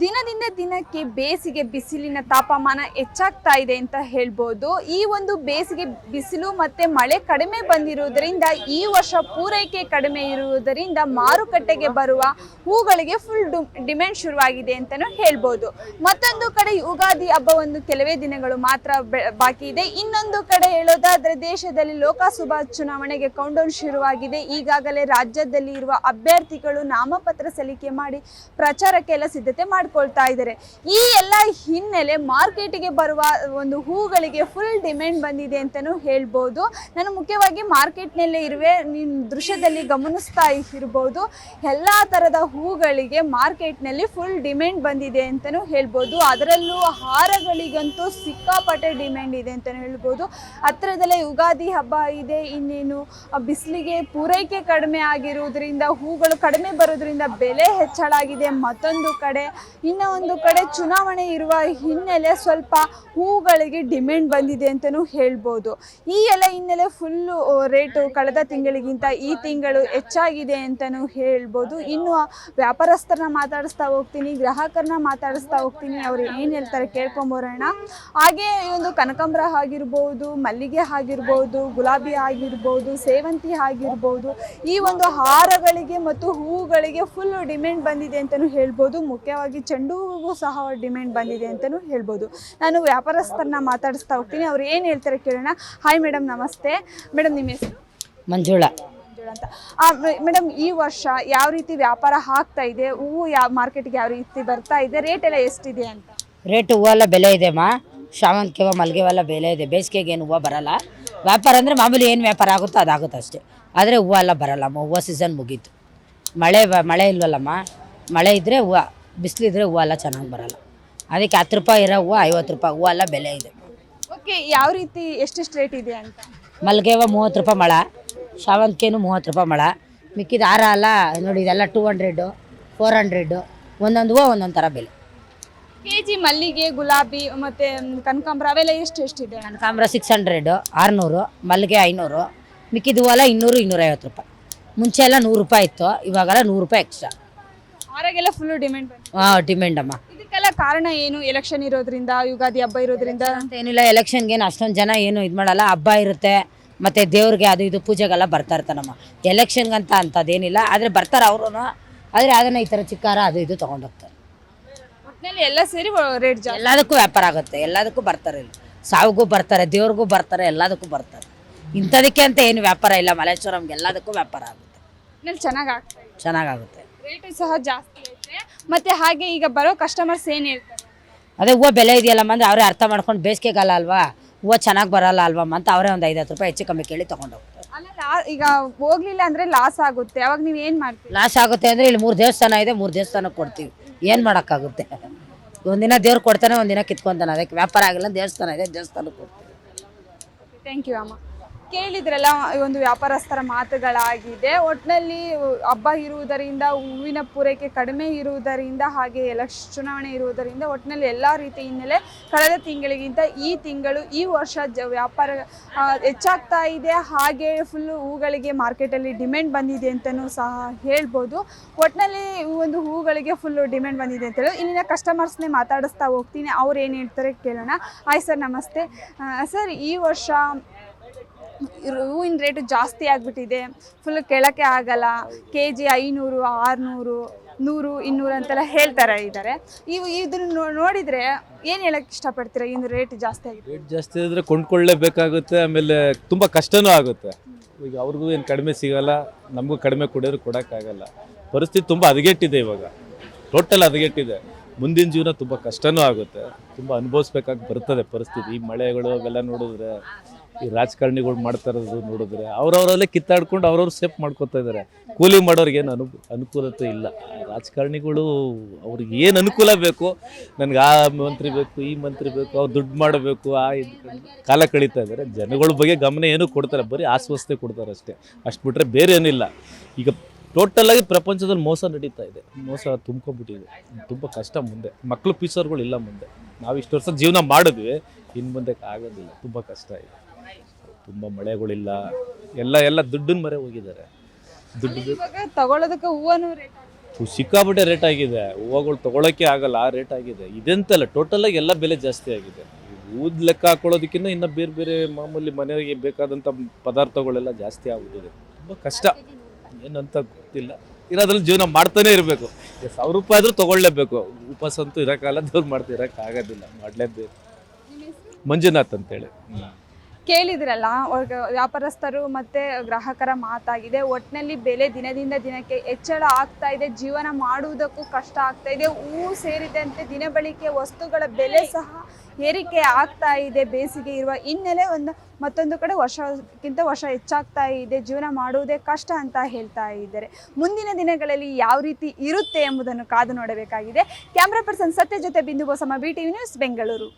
ದಿನದಿಂದ ದಿನಕ್ಕೆ ಬೇಸಿಗೆ ಬಿಸಿಲಿನ ತಾಪಮಾನ ಹೆಚ್ಚಾಗ್ತಾ ಇದೆ ಅಂತ ಹೇಳ್ಬೋದು. ಈ ಒಂದು ಬೇಸಿಗೆ ಬಿಸಿಲು ಮತ್ತೆ ಮಳೆ ಕಡಿಮೆ ಬಂದಿರುವುದರಿಂದ, ಈ ವರ್ಷ ಪೂರೈಕೆ ಕಡಿಮೆ ಇರುವುದರಿಂದ ಮಾರುಕಟ್ಟೆಗೆ ಬರುವ ಹೂಗಳಿಗೆ ಫುಲ್ ಡಿಮ್ಯಾಂಡ್ ಶುರುವಾಗಿದೆ ಅಂತಲೂ ಹೇಳ್ಬೋದು. ಮತ್ತೊಂದು ಕಡೆ ಯುಗಾದಿ ಹಬ್ಬ ಒಂದು ಕೆಲವೇ ದಿನಗಳು ಮಾತ್ರ ಬಾಕಿ ಇದೆ. ಇನ್ನೊಂದು ಕಡೆ ಹೇಳೋದಾದ್ರೆ, ದೇಶದಲ್ಲಿ ಲೋಕಸಭಾ ಚುನಾವಣೆಗೆ ಕೌಂಟೌನ್ ಶುರುವಾಗಿದೆ. ಈಗಾಗಲೇ ರಾಜ್ಯದಲ್ಲಿ ಇರುವ ಅಭ್ಯರ್ಥಿಗಳು ನಾಮಪತ್ರ ಸಲ್ಲಿಕೆ ಮಾಡಿ ಪ್ರಚಾರಕ್ಕೆಲ್ಲ ಸಿದ್ಧತೆ ಮಾಡ್ಕೊಳ್ತಾ ಇದ್ದಾರೆ. ಈ ಎಲ್ಲ ಹಿನ್ನೆಲೆ ಮಾರ್ಕೆಟಿಗೆ ಬರುವ ಒಂದು ಹೂಗಳಿಗೆ ಫುಲ್ ಡಿಮ್ಯಾಂಡ್ ಬಂದಿದೆ ಅಂತಲೂ ಹೇಳ್ಬೋದು. ನಾನು ಮುಖ್ಯವಾಗಿ ಮಾರ್ಕೆಟ್ನಲ್ಲೇ ಇರುವೆ ನಿಮ್ಮ ದೃಶ್ಯದಲ್ಲಿ ಗಮನಿಸ್ತಾ ಇರ್ಬೋದು. ಎಲ್ಲ ಥರದ ಹೂಗಳಿಗೆ ಮಾರ್ಕೆಟ್ನಲ್ಲಿ ಫುಲ್ ಡಿಮ್ಯಾಂಡ್ ಬಂದಿದೆ ಅಂತಲೂ ಹೇಳ್ಬೋದು. ಅದರಲ್ಲೂ ಹಾರಗಳಿಗಂತೂ ಸಿಕ್ಕಾಪಟ್ಟೆ ಡಿಮ್ಯಾಂಡ್ ಇದೆ ಅಂತಲೂ ಹೇಳ್ಬೋದು. ಹತ್ರದಲ್ಲೇ ಯುಗಾದಿ ಹಬ್ಬ ಇದೆ, ಇನ್ನೇನು ಬಿಸಿಲಿಗೆ ಪೂರೈಕೆ ಕಡಿಮೆ ಆಗಿರುವುದರಿಂದ, ಹೂಗಳು ಕಡಿಮೆ ಬರೋದ್ರಿಂದ ಬೆಲೆ ಹೆಚ್ಚಳಾಗಿದೆ. ಮತ್ತೊಂದು ಕಡೆ ಇನ್ನು ಒಂದು ಕಡೆ ಚುನಾವಣೆ ಇರುವ ಹಿನ್ನೆಲೆ ಸ್ವಲ್ಪ ಹೂಗಳಿಗೆ ಡಿಮ್ಯಾಂಡ್ ಬಂದಿದೆ ಅಂತಲೂ ಹೇಳ್ಬೋದು. ಈ ಎಲ್ಲ ಹಿನ್ನೆಲೆ ಫುಲ್ಲು ರೇಟು ಕಳೆದ ತಿಂಗಳಿಗಿಂತ ಈ ತಿಂಗಳು ಹೆಚ್ಚಾಗಿದೆ ಅಂತಲೂ ಹೇಳ್ಬೋದು. ಇನ್ನು ವ್ಯಾಪಾರಸ್ಥರನ್ನ ಮಾತಾಡಿಸ್ತಾ ಹೋಗ್ತೀನಿ, ಗ್ರಾಹಕರನ್ನ ಮಾತಾಡಿಸ್ತಾ ಹೋಗ್ತೀನಿ. ಅವ್ರು ಏನು ಹೇಳ್ತಾರೆ ಕೇಳ್ಕೊಂಬರೋಣ ಹಾಗೆ ಈ ಒಂದು ಕನಕಾಂಬರ ಆಗಿರ್ಬೋದು, ಮಲ್ಲಿಗೆ ಆಗಿರ್ಬೋದು, ಗುಲಾಬಿ ಆಗಿರ್ಬೋದು, ಸೇವಂತಿ ಆಗಿರ್ಬೋದು, ಈ ಒಂದು ಹಾರಗಳಿಗೆ ಮತ್ತು ಹೂಗಳಿಗೆ ಫುಲ್ ಡಿಮ್ಯಾಂಡ್ ಬಂದಿದೆ ಅಂತಲೂ ಹೇಳ್ಬೋದು. ಮುಖ್ಯವಾಗಿ ಚೆಂಡು ಹೂವು ಸಹ ಡಿಮ್ಯಾಂಡ್ ಬಂದಿದೆ ಅಂತಲೂ ಹೇಳ್ಬೋದು. ನಾನು ವ್ಯಾಪಾರಸ್ಥರನ್ನ ಮಾತಾಡಿಸ್ತಾ ಹೋಗ್ತೀನಿ. ಅವ್ರು ಏನು ಹೇಳ್ತಾರೆ ಕೇಳೋಣ. ಹಾಯ್ ಮೇಡಮ್ ನಮಸ್ತೆ. ಮೇಡಮ್ ನಿಮ್ಮ ಹೆಸರು? ಮಂಜುಳ. ಮಂಜುಳಾ ಅಂತ. ಮೇಡಮ್ ಈ ವರ್ಷ ಯಾವ ರೀತಿ ವ್ಯಾಪಾರ ಆಗ್ತಾ ಇದೆ? ಹೂವು ಯಾವ ಮಾರ್ಕೆಟ್ಗೆ ಯಾವ ರೀತಿ ಬರ್ತಾ ಇದೆ? ರೇಟ್ ಎಲ್ಲ ಎಷ್ಟಿದೆ ಅಂತ? ರೇಟ್ ಹೂವೆಲ್ಲ ಬೆಲೆ ಇದೆಮ್ಮ ಶಾವಂತಿಗೆ ಹೂವು ಮಲ್ಲಿಗೆ ಹೂವೆಲ್ಲ ಬೆಲೆ ಇದೆ. ಬೇಸಿಗೆಗೆ ಏನು ಹೂವು ಬರಲ್ಲ. ವ್ಯಾಪಾರ ಅಂದರೆ ಮಾಮೂಲಿ ಏನು ವ್ಯಾಪಾರ ಆಗುತ್ತೋ ಅದಾಗುತ್ತೆ ಅಷ್ಟೇ. ಆದರೆ ಹೂವು ಎಲ್ಲ ಬರಲ್ಲಮ್ಮ ಹೂವು ಸೀಸನ್ ಮುಗೀತು. ಮಳೆ ಮಳೆ ಇಲ್ವಲ್ಲಮ್ಮ ಮಳೆ ಇದ್ದರೆ ಹೂವು ಬಿಸಿಲಿದ್ರೆ ಹೂವು ಎಲ್ಲ ಚೆನ್ನಾಗಿ ಬರಲ್ಲ. ಅದಕ್ಕೆ ಹತ್ತು ರೂಪಾಯಿ ಇರೋ ಹೂವು ಐವತ್ತು ರೂಪಾಯಿ ಹೂವು ಎಲ್ಲ ಬೆಲೆ ಇದೆ. ಓಕೆ ಯಾವ ರೀತಿ ಎಷ್ಟೆಷ್ಟು ರೇಟ್ ಇದೆ ಅಂತ? ಮಲ್ಲಿಗೆ ಹೂವು ಮೂವತ್ತು ರೂಪಾಯಿ ಮಳೆ ಶಾವಂತಿಗೆನೂ ಮೂವತ್ತು ರೂಪಾಯಿ ಮಳೆ. ಮಿಕ್ಕಿದ ಹಾರ ಅಲ್ಲ ನೋಡಿ ಇದೆಲ್ಲ ಟೂ ಹಂಡ್ರೆಡು ಫೋರ್ ಹಂಡ್ರೆಡು ಒಂದೊಂದು ಹೂವು ಒಂದೊಂದು ಥರ ಬೆಲೆ. ಕೆ ಜಿ ಮಲ್ಲಿಗೆ ಗುಲಾಬಿ ಮತ್ತು ಕನಕಾಂಬ್ರ ಅವೆಲ್ಲ ಎಷ್ಟು ಎಷ್ಟಿದೆ ಕನಕಾಂಬ್ರ ಸಿಕ್ಸ್ ಹಂಡ್ರೆಡು ಆರುನೂರು ಮಲ್ಲಿಗೆ ಐನೂರು ಮಿಕ್ಕಿದ ಹೂವೆಲ್ಲ ಇನ್ನೂರು ಇನ್ನೂರೈವತ್ತು ರೂಪಾಯಿ. ಮುಂಚೆ ಎಲ್ಲ ನೂರು ರೂಪಾಯಿ ಇತ್ತು ಇವಾಗೆಲ್ಲ ನೂರು ರೂಪಾಯಿ ಎಕ್ಸ್ಟ್ರಾ ಆರಾಗೆಲ್ಲ ಫುಲ್ ಡಿಮ್ಯಾಂಡ್ ಹಾ ಡಿಮ್ಯಾಂಡ್ ಅಮ್ಮ. ಇದಕ್ಕೆಲ್ಲ ಕಾರಣ ಏನು? ಎಲೆಕ್ಷನ್ ಇರೋದ್ರಿಂದ ಯುಗಾದಿ ಹಬ್ಬ ಇರೋದ್ರಿಂದ? ಅಂತ ಏನಿಲ್ಲ ಎಲೆಕ್ಷನ್ಗೇನು ಅಷ್ಟೊಂದು ಜನ ಏನು ಇದು ಮಾಡಲ್ಲ. ಹಬ್ಬ ಇರುತ್ತೆ ಮತ್ತೆ ದೇವ್ರಿಗೆ ಅದು ಇದು ಪೂಜೆಗೆಲ್ಲ ಬರ್ತಾ ಇರ್ತಾನಮ್ಮ ಎಲೆಕ್ಷನ್ಗಂತ ಅಂಥದ್ದೇನಿಲ್ಲ ಆದರೆ ಬರ್ತಾರೆ ಅವರು ಆದರೆ ಅದನ್ನು ಈ ಥರ ಚಿಕ್ಕಾರ ಅದು ಇದು ತೊಗೊಂಡೋಗ್ತಾರೆ ಒಟ್ಟಿನಲ್ಲಿ ಎಲ್ಲ ಸೇರಿ ರೇಟ್ ಜಾಸ್ತಿ. ಎಲ್ಲದಕ್ಕೂ ವ್ಯಾಪಾರ ಆಗುತ್ತೆ ಎಲ್ಲದಕ್ಕೂ ಬರ್ತಾರೆ ಇಲ್ಲಿ. ಸಾವಿಗೂ ಬರ್ತಾರೆ ದೇವ್ರಿಗೂ ಬರ್ತಾರೆ ಎಲ್ಲದಕ್ಕೂ ಬರ್ತಾರೆ. ಇಂಥದಕ್ಕೆ ಅಂತ ಏನು ವ್ಯಾಪಾರ ಇಲ್ಲ ಮಲೇಶ್ವರಂಗೆ ಎಲ್ಲದಕ್ಕೂ ವ್ಯಾಪಾರ ಆಗುತ್ತೆ. ಚೆನ್ನಾಗಿ ಚೆನ್ನಾಗಾಗುತ್ತೆ ರೇಟು ಸಹ ಜಾಸ್ತಿ ಐತೆ. ಮತ್ತೆ ಹಾಗೆ ಈಗ ಬರೋ ಕಸ್ಟಮರ್ಸ್ ಏನು ಹೇಳ್ತಾರೆ? ಅದೇ ಹೂವು ಬೆಲೆ ಇದೆಯಲ್ಲಮ್ಮ ಅಂದರೆ ಅವರೇ ಅರ್ಥ ಮಾಡ್ಕೊಂಡು ಬೇಸಿಗೆಗಾಲ ಅಲ್ವಾ? ಹೂವು ಚೆನ್ನಾಗಿ ಬರಲ್ಲ ಅಲ್ವಮ್ಮ ಅಂತ ಅವರೇ ಒಂದು ಐದು ಹತ್ತು ರೂಪಾಯಿ ಹೆಚ್ಚು ಕಮ್ಮಿ ಕೇಳಿ ತೊಗೊಂಡು ಹೋಗ್ತಾರೆ. ಅಲ್ಲ ಲಾ- ಈಗ ಹೋಗ್ಲಿಲ್ಲ ಅಂದ್ರೆ ಲಾಸ್ ಆಗುತ್ತೆ. ಅವಾಗ ನೀವು ಏನು ಮಾಡ್ತೀರಿ? ಲಾಸ್ ಆಗುತ್ತೆ ಅಂದರೆ ಇಲ್ಲಿ ಮೂರು ದೇವಸ್ಥಾನ ಇದೆ ಮೂರು ದೇವಸ್ಥಾನಕ್ಕೆ ಕೊಡ್ತೀವಿ. ಏನು ಮಾಡೋಕ್ಕಾಗುತ್ತೆ? ಒಂದಿನ ದೇವ್ರು ಕೊಡ್ತಾನೆ ಒಂದಿನ ಕಿತ್ಕೊತಾನೆ. ಅದಕ್ಕೆ ವ್ಯಾಪಾರ ಆಗಿಲ್ಲ ದೇವಸ್ಥಾನ ಇದೆ ದೇವಸ್ಥಾನಕ್ಕೆ ಕೊಡ್ತೀವಿ. ಥ್ಯಾಂಕ್ ಯು ಅಮ್ಮ. ಕೇಳಿದ್ರಲ್ಲ ಒಂದು ವ್ಯಾಪಾರಸ್ಥರ ಮಾತುಗಳಾಗಿದೆ. ಒಟ್ಟಿನಲ್ಲಿ ಹಬ್ಬ ಇರುವುದರಿಂದ, ಹೂವಿನ ಪೂರೈಕೆ ಕಡಿಮೆ ಇರುವುದರಿಂದ, ಹಾಗೆ ಎಲೆಕ್ಷ ಚುನಾವಣೆ ಇರುವುದರಿಂದ ಒಟ್ಟಿನಲ್ಲಿ ಎಲ್ಲ ರೀತಿ ಹಿನ್ನೆಲೆ ಕಳೆದ ತಿಂಗಳಿಗಿಂತ ಈ ತಿಂಗಳು, ಈ ವರ್ಷ ಜ ವ್ಯಾಪಾರ ಹೆಚ್ಚಾಗ್ತಾ ಇದೆ. ಹಾಗೆ ಫುಲ್ಲು ಹೂಗಳಿಗೆ ಮಾರ್ಕೆಟಲ್ಲಿ ಡಿಮ್ಯಾಂಡ್ ಬಂದಿದೆ ಅಂತಲೂ ಸಹ ಹೇಳ್ಬೋದು. ಒಟ್ಟಿನಲ್ಲಿ ಈ ಒಂದು ಹೂಗಳಿಗೆ ಫುಲ್ಲು ಡಿಮ್ಯಾಂಡ್ ಬಂದಿದೆ ಅಂತ ಹೇಳಿ ಇಲ್ಲಿನ ಕಸ್ಟಮರ್ಸ್ನೇ ಮಾತಾಡಿಸ್ತಾ ಹೋಗ್ತೀನಿ. ಅವ್ರು ಏನು ಹೇಳ್ತಾರೆ ಕೇಳೋಣ. ಹಾಯ್ ಸರ್ ನಮಸ್ತೆ. ಸರ್ ಈ ವರ್ಷ ಹೂವಿನ ರೇಟು ಜಾಸ್ತಿ ಆಗಿಬಿಟ್ಟಿದೆ. ಫುಲ್ ಕೆಳಕ್ಕೆ ಆಗಲ್ಲ. ಕೆ ಜಿ ಐನೂರು, ಆರುನೂರು, ನೂರು, ಇನ್ನೂರು ಅಂತೆಲ್ಲ ಹೇಳ್ತಾರೆ ಇದ್ದಾರೆ. ಇವು ಇದನ್ನು ನೋಡಿದರೆ ಏನು ಹೇಳಕ್ಕೆ ಇಷ್ಟಪಡ್ತೀರಾ? ಇನ್ನು ರೇಟ್ ಜಾಸ್ತಿ ಆಗಿದೆ ರೇಟ್ ಜಾಸ್ತಿ ಆದರೆ ಕೊಂಡ್ಕೊಳ್ಳೇಬೇಕಾಗುತ್ತೆ. ಆಮೇಲೆ ತುಂಬ ಕಷ್ಟನೂ ಆಗುತ್ತೆ. ಈಗ ಅವ್ರಿಗೂ ಏನು ಕಡಿಮೆ ಸಿಗಲ್ಲ. ನಮಗೂ ಕಡಿಮೆ ಕೊಡೋರು ಕೊಡೋಕ್ಕಾಗಲ್ಲ. ಪರಿಸ್ಥಿತಿ ತುಂಬ ಹದಗೆಟ್ಟಿದೆ ಇವಾಗ. ಟೋಟಲ್ ಹದಗೆಟ್ಟಿದೆ. ಮುಂದಿನ ಜೀವನ ತುಂಬ ಕಷ್ಟನೂ ಆಗುತ್ತೆ. ತುಂಬ ಅನುಭವಿಸ್ಬೇಕಾಗಿ ಬರ್ತದೆ ಪರಿಸ್ಥಿತಿ. ಈ ಮಳೆಗಳು ಅವೆಲ್ಲ ನೋಡಿದ್ರೆ ಈ ರಾಜಕಾರಣಿಗಳು ಮಾಡ್ತಾ ಇರೋದು ನೋಡಿದ್ರೆ ಅವ್ರವರಲ್ಲೇ ಕಿತ್ತಾಡ್ಕೊಂಡು ಅವ್ರವ್ರು ಸೇಫ್ ಮಾಡ್ಕೊತಾ ಇದ್ದಾರೆ. ಕೂಲಿ ಮಾಡೋರಿಗೇನು ಅನು, ಅನುಕೂಲತೆ ಇಲ್ಲ. ರಾಜಕಾರಣಿಗಳು ಅವ್ರಿಗೆ ಏನು ಅನುಕೂಲ ಬೇಕು, ನನಗೆ ಆ ಮಂತ್ರಿ ಬೇಕು, ಈ ಮಂತ್ರಿ ಬೇಕು, ಅವ್ರು ದುಡ್ಡು ಮಾಡಬೇಕು, ಆ ಕಾಲ ಕಳೀತಾ ಇದ್ದಾರೆ. ಜನಗಳ ಬಗ್ಗೆ ಗಮನ ಏನು ಕೊಡ್ತಾರೆ, ಬರೀ ಆಸ್ವಸ್ಥೆ ಕೊಡ್ತಾರೆ ಅಷ್ಟೇ. ಅಷ್ಟು ಬಿಟ್ಟರೆ ಬೇರೆ ಏನಿಲ್ಲ. ಈಗ ಟೋಟಲಾಗಿ ಪ್ರಪಂಚದಲ್ಲಿ ಮೋಸ ನಡೀತಾ ಇದೆ. ಮೋಸ ತುಂಬ್ಕೊಂಡ್ಬಿಟ್ಟಿದೆ. ತುಂಬ ಕಷ್ಟ ಮುಂದೆ. ಮಕ್ಕಳು ಪೀಸರ್ಗಳು ಇಲ್ಲ ಮುಂದೆ. ನಾವು ಇಷ್ಟು ವರ್ಷ ಜೀವನ ಮಾಡಿದ್ವಿ ಇನ್ನು ಮುಂದೆ ಆಗೋದಿಲ್ಲ. ತುಂಬ ಕಷ್ಟ ಇದೆ. ತುಂಬ ಮಳೆಗಳಿಲ್ಲ. ಎಲ್ಲ ಎಲ್ಲ ದುಡ್ಡನ್ನ ಮರೆ ಹೋಗಿದ್ದಾರೆ. ದುಡ್ಡು ಇವಾಗ ತಗೊಳ್ಳೋದಕ್ಕೆ ಹೂವನು ರೇಟ್ ಸಿಕ್ಕಾಪಟ್ಟೆ ರೇಟ್ ಆಗಿದೆ. ಹೂವುಗಳು ತೊಗೊಳಕ್ಕೆ ಆಗಲ್ಲ ಆ ರೇಟ್ ಆಗಿದೆ. ಇದೆಂತಲ್ಲ ಟೋಟಲಾಗಿ ಎಲ್ಲ ಬೆಲೆ ಜಾಸ್ತಿ ಆಗಿದೆ. ಊದ್ ಲೆಕ್ಕ ಹಾಕೊಳ್ಳೋದಕ್ಕಿಂತ ಇನ್ನು ಬೇರೆ ಬೇರೆ ಮಾಮೂಲಿ ಮನೆಗೆ ಬೇಕಾದಂಥ ಪದಾರ್ಥಗಳೆಲ್ಲ ಜಾಸ್ತಿ ಆಗ್ಬಿಟ್ಟಿದೆ. ತುಂಬ ಕಷ್ಟ. ಏನಂತ ಗೊತ್ತಿಲ್ಲ. ಇರೋದ್ರಲ್ಲಿ ಜೀವನ ಮಾಡ್ತಾನೆ ಇರಬೇಕು. ಸಾವಿರ ರೂಪಾಯಿ ಆದರೂ ತೊಗೊಳ್ಳೇಬೇಕು ಉಪವಾಸ ಅಂತೂ ಇರೋಕ್ಕಾಗಲ್ಲ ದೇವ್ರು ಮಾಡ್ತಾ ಇರೋಕ್ಕಾಗೋದಿಲ್ಲ ಮಾಡಲೇಬೇಕು. ಮಂಜುನಾಥ್ ಅಂತೇಳಿ. ಕೇಳಿದ್ರಲ್ಲ ವ್ಯಾಪಾರಸ್ಥರು ಮತ್ತೆ ಗ್ರಾಹಕರ ಮಾತಾಗಿದೆ. ಒಟ್ಟಿನಲ್ಲಿ ಬೆಲೆ ದಿನದಿಂದ ದಿನಕ್ಕೆ ಹೆಚ್ಚಳ ಆಗ್ತಾ ಇದೆ. ಜೀವನ ಮಾಡುವುದಕ್ಕೂ ಕಷ್ಟ ಆಗ್ತಾ ಇದೆ. ಹೂವು ಸೇರಿದಂತೆ ದಿನಬಳಕೆ ವಸ್ತುಗಳ ಬೆಲೆ ಸಹ ಏರಿಕೆ ಆಗ್ತಾ ಇದೆ. ಬೇಸಿಗೆ ಇರುವ ಹಿನ್ನೆಲೆ ಒಂದು ಮತ್ತೊಂದು ಕಡೆ ವರ್ಷಕ್ಕಿಂತ ವರ್ಷ ಹೆಚ್ಚಾಗ್ತಾ ಇದೆ. ಜೀವನ ಮಾಡುವುದೇ ಕಷ್ಟ ಅಂತ ಹೇಳ್ತಾ ಇದ್ದಾರೆ. ಮುಂದಿನ ದಿನಗಳಲ್ಲಿ ಯಾವ ರೀತಿ ಇರುತ್ತೆ ಎಂಬುದನ್ನು ಕಾದು ನೋಡಬೇಕಾಗಿದೆ. ಕ್ಯಾಮ್ರಾ ಪರ್ಸನ್ ಸತ್ಯ ಜೊತೆ Bindu Bosamma, B TV news, Bengaluru.